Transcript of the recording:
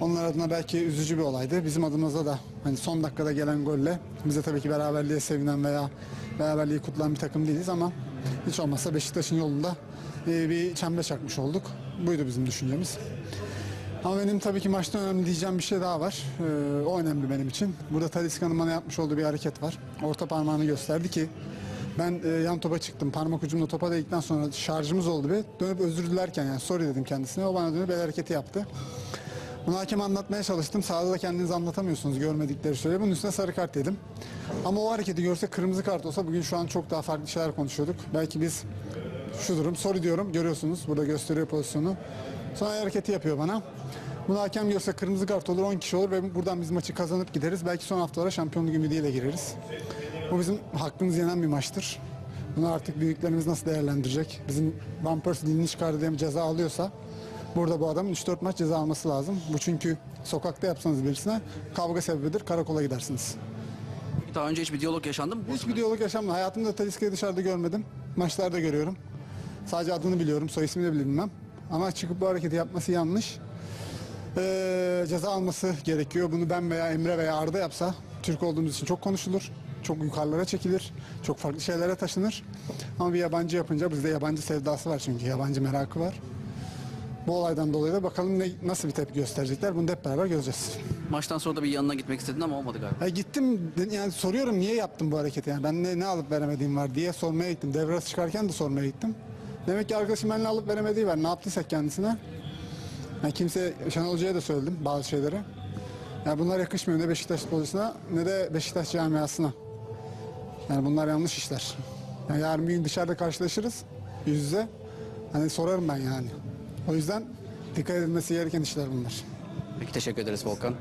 Onlar adına belki üzücü bir olaydı. Bizim adımıza da hani son dakikada gelen golle bize tabii ki beraberliğe sevinen veya beraberliği kutlayan bir takım değiliz ama hiç olmazsa Beşiktaş'ın yolunda e, bir çember çakmış olduk. Buydu bizim düşüncemiz. Ama benim tabii ki maçta önemli diyeceğim bir şey daha var. Ee, o önemli benim için. Burada Talisca'nın bana yapmış olduğu bir hareket var. Orta parmağını gösterdi ki ben e, yan topa çıktım. Parmak ucumla topa değdikten sonra şarjımız oldu bir. Dönüp özür dilerken yani sorry dedim kendisine. O bana dönüp el hareketi yaptı. Bunu hakeme anlatmaya çalıştım. Sahada da kendiniz anlatamıyorsunuz görmedikleri şeyleri. Bunun üstüne sarı kart yedim. Ama o hareketi görse kırmızı kart olsa bugün şu an çok daha farklı şeyler konuşuyorduk. Belki biz şu durum sorry diyorum görüyorsunuz burada gösteriyor pozisyonu. Sonra hareketi yapıyor bana. Bunu hakem görse kırmızı kart olur 10 kişi olur ve buradan biz maçı kazanıp gideriz. Belki son haftalara şampiyonluk ümidiyle gireriz. Bu bizim hakkımız yenen bir maçtır. Bunu artık büyüklerimiz nasıl değerlendirecek? Bizim Van Persie dilini çıkardı diye ceza alıyorsa burada bu adamın 3-4 maç ceza alması lazım. Bu çünkü sokakta yapsanız birisine kavga sebebidir. Karakola gidersiniz. Daha önce hiçbir diyalog yaşandı mı? Hiçbir diyalog yaşamadım. Hayatımda Talisca'yı dışarıda görmedim. Maçlarda görüyorum. Sadece adını biliyorum, soy ismini de bilmem. Ama çıkıp bu hareketi yapması yanlış. Ee, ceza alması gerekiyor. Bunu ben veya Emre veya Arda yapsa Türk olduğumuz için çok konuşulur. Çok yukarılara çekilir. Çok farklı şeylere taşınır. Ama bir yabancı yapınca bizde yabancı sevdası var çünkü. Yabancı merakı var. Bu olaydan dolayı da bakalım ne, nasıl bir tepki gösterecekler. Bunu da hep beraber göreceğiz. Maçtan sonra da bir yanına gitmek istedin ama olmadı galiba. Ya gittim yani soruyorum niye yaptım bu hareketi yani ben ne, ne alıp veremediğim var diye sormaya gittim. Devre çıkarken de sormaya gittim. Demek ki arkadaşım benimle alıp veremediği var. Ne yaptıysak kendisine. Yani kimse Şenol Hoca'ya da söyledim bazı şeyleri. Yani bunlar yakışmıyor ne Beşiktaş futbolcusuna ne de Beşiktaş camiasına. Yani bunlar yanlış işler. Yani yarın bir gün dışarıda karşılaşırız yüz yüze. Hani sorarım ben yani. O yüzden dikkat edilmesi gereken işler bunlar. Peki teşekkür ederiz Volkan.